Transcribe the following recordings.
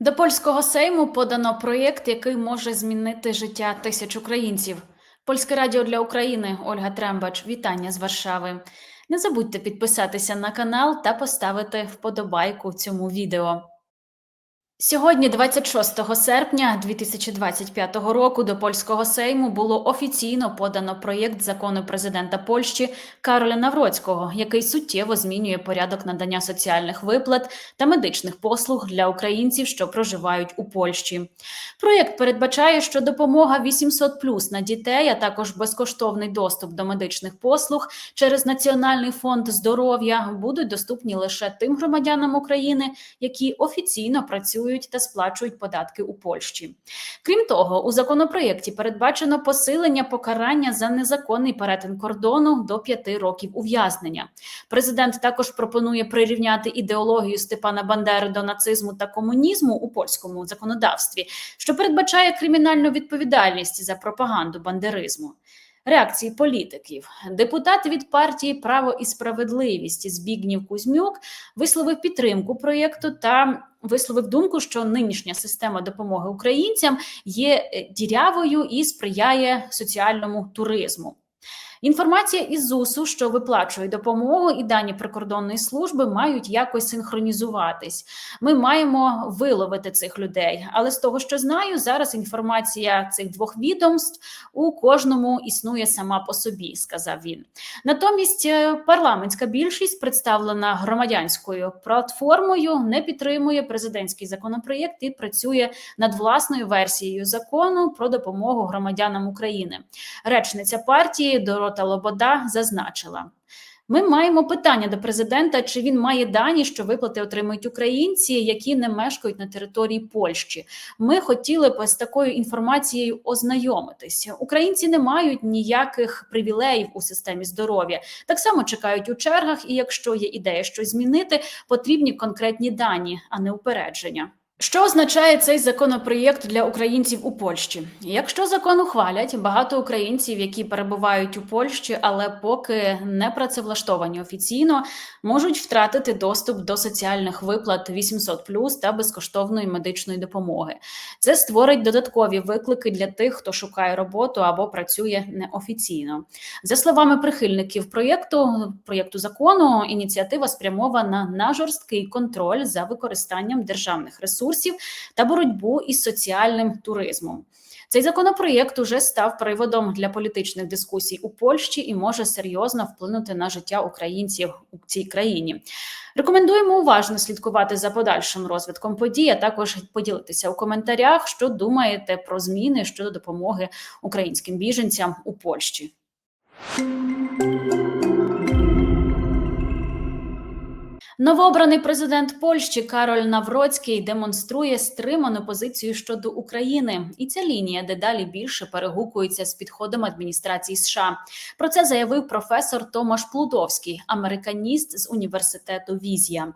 До польського сейму подано проєкт, який може змінити життя тисяч українців. Польське радіо для України Ольга Трембач. Вітання з Варшави. Не забудьте підписатися на канал та поставити вподобайку цьому відео. Сьогодні, 26 серпня 2025 року, до польського сейму було офіційно подано проєкт закону президента Польщі Кароля Навроцького, який суттєво змінює порядок надання соціальних виплат та медичних послуг для українців, що проживають у Польщі. Проєкт передбачає, що допомога 800 на дітей, а також безкоштовний доступ до медичних послуг через Національний фонд здоров'я будуть доступні лише тим громадянам України, які офіційно працюють та сплачують податки у Польщі. Крім того, у законопроєкті передбачено посилення покарання за незаконний перетин кордону до п'яти років ув'язнення. Президент також пропонує прирівняти ідеологію Степана Бандери до нацизму та комунізму у польському законодавстві, що передбачає кримінальну відповідальність за пропаганду бандеризму. Реакції політиків депутат від партії Право і справедливість Збігнів Кузьмюк висловив підтримку проєкту та висловив думку, що нинішня система допомоги українцям є е, дірявою і сприяє соціальному туризму. Інформація із ЗУСу, що виплачує допомогу, і дані прикордонної служби мають якось синхронізуватись. Ми маємо виловити цих людей. Але з того, що знаю, зараз інформація цих двох відомств у кожному існує сама по собі, сказав він. Натомість е, парламентська більшість, представлена громадянською платформою, не підтримує президентський законопроєкт і працює над власною версією закону про допомогу громадянам України. Речниця партії Дорота Лобода зазначила. Ми маємо питання до президента: чи він має дані, що виплати отримують українці, які не мешкають на території Польщі? Ми хотіли б з такою інформацією ознайомитися. Українці не мають ніяких привілеїв у системі здоров'я. Так само чекають у чергах, і якщо є ідея щось змінити, потрібні конкретні дані, а не упередження. Що означає цей законопроєкт для українців у Польщі? Якщо закон ухвалять, багато українців, які перебувають у Польщі, але поки не працевлаштовані офіційно, можуть втратити доступ до соціальних виплат 800+, та безкоштовної медичної допомоги. Це створить додаткові виклики для тих, хто шукає роботу або працює неофіційно. За словами прихильників проєкту проєкту закону, ініціатива спрямована на жорсткий контроль за використанням державних ресурсів ресурсів та боротьбу із соціальним туризмом. Цей законопроєкт уже став приводом для політичних дискусій у Польщі і може серйозно вплинути на життя українців у цій країні. Рекомендуємо уважно слідкувати за подальшим розвитком подій, а також поділитися у коментарях, що думаєте про зміни щодо допомоги українським біженцям у Польщі. Новообраний президент Польщі Кароль Навроцький демонструє стриману позицію щодо України, і ця лінія дедалі більше перегукується з підходом адміністрації США. Про це заявив професор Томаш Плутовський, американіст з університету Візія.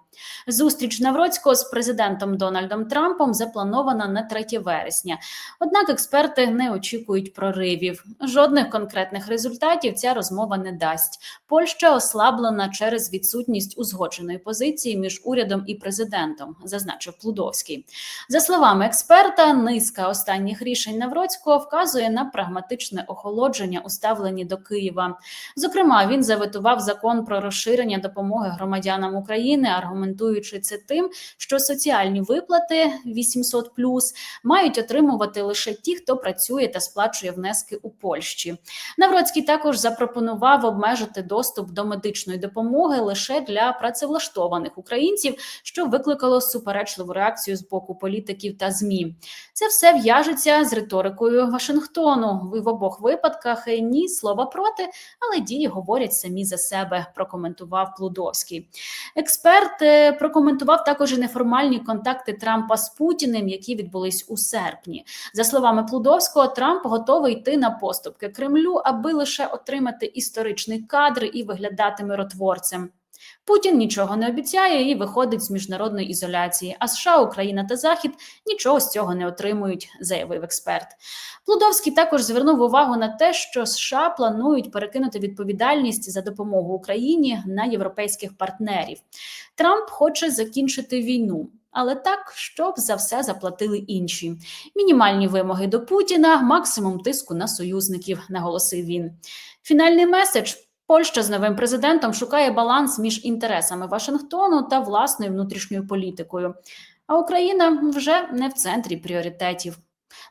Зустріч Навроцького з президентом Дональдом Трампом запланована на 3 вересня. Однак експерти не очікують проривів. Жодних конкретних результатів ця розмова не дасть. Польща ослаблена через відсутність узгодженої позиції позиції між урядом і президентом, зазначив Плудовський. За словами експерта, низка останніх рішень Навроцького вказує на прагматичне охолодження у ставленні до Києва. Зокрема, він заветував закон про розширення допомоги громадянам України, аргументуючи це тим, що соціальні виплати 800+, мають отримувати лише ті, хто працює та сплачує внески у Польщі. Навроцький також запропонував обмежити доступ до медичної допомоги лише для працевлаштованих депортованих українців, що викликало суперечливу реакцію з боку політиків та змі. Це все в'яжеться з риторикою Вашингтону. Ви В обох випадках ні слова проти, але дії говорять самі за себе. Прокоментував Плудовський. Експерт е, прокоментував також і неформальні контакти Трампа з Путіним, які відбулись у серпні. За словами Плудовського, Трамп готовий йти на поступки Кремлю, аби лише отримати історичний кадр і виглядати миротворцем. Путін нічого не обіцяє і виходить з міжнародної ізоляції. А США, Україна та Захід нічого з цього не отримують, заявив експерт. Плудовський також звернув увагу на те, що США планують перекинути відповідальність за допомогу Україні на європейських партнерів. Трамп хоче закінчити війну. але так, щоб за все заплатили інші. Мінімальні вимоги до Путіна, максимум тиску на союзників, наголосив він. Фінальний меседж. Польща з новим президентом шукає баланс між інтересами Вашингтону та власною внутрішньою політикою. А Україна вже не в центрі пріоритетів.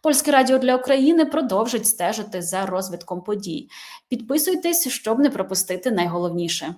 Польське радіо для України продовжить стежити за розвитком подій. Підписуйтесь, щоб не пропустити найголовніше.